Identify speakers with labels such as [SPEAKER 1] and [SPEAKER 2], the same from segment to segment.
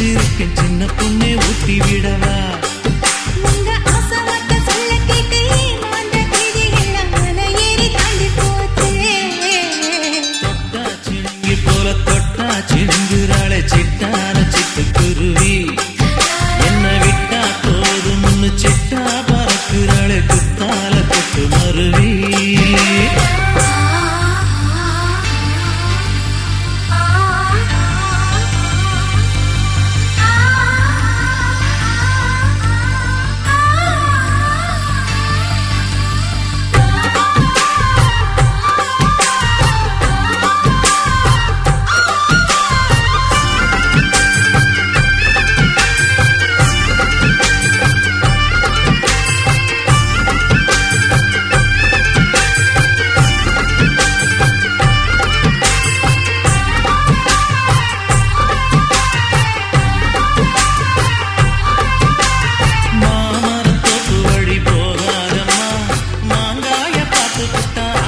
[SPEAKER 1] சிரிக்க சின்ன பொண்ணை ஊட்டி விடவா?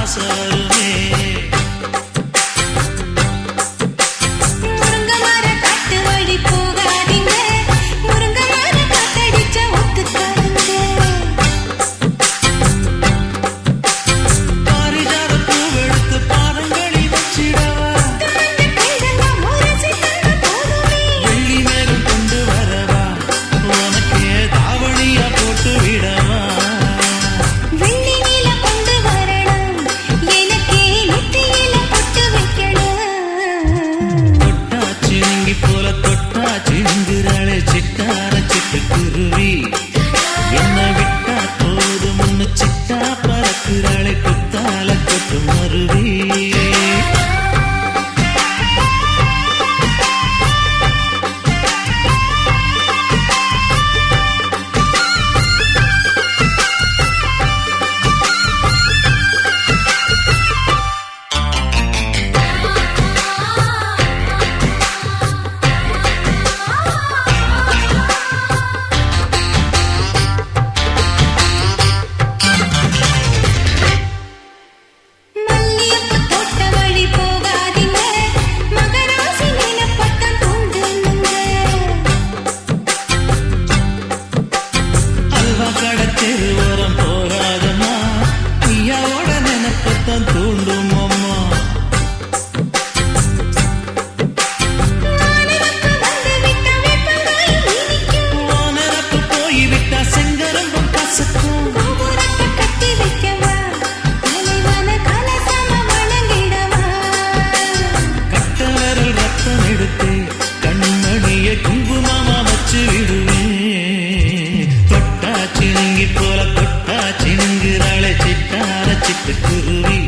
[SPEAKER 1] வாசலுமே பட்டா பறக்குறாளே தொட்டாச்சு விடுவே தொட்டாச்சு நீங்கி போல தொட்டாச்சு நீங்கிறாளே சிட்டார சிட்டு குருவி